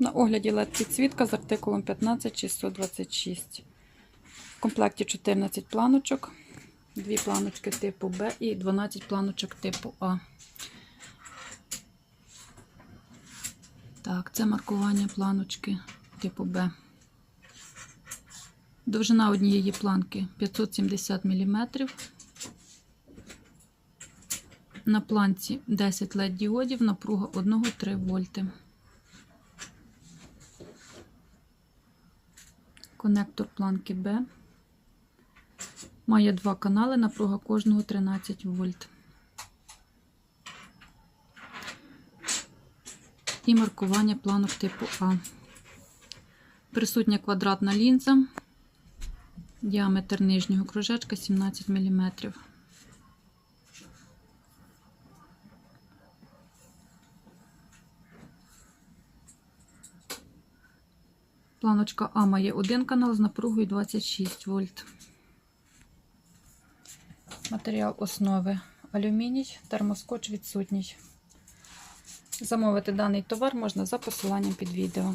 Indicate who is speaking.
Speaker 1: На огляді LED підсвітка з артикулом 15626. В комплекті 14 планочок, 2 планочки типу Б і 12 планочок типу А. Так, це маркування планочки типу Б. Довжина однієї планки 570 мм. На планці 10 LED діодів, напруга 1,3 вольти. Конектор планки Б. Має два канали, напруга кожного 13 вольт. І маркування планок типу А. Присутня квадратна лінза. Діаметр нижнього кружечка 17 мм. Планочка А має один канал з напругою 26 вольт. Матеріал основи алюміній, термоскоч відсутній. Замовити даний товар можна за посиланням під відео.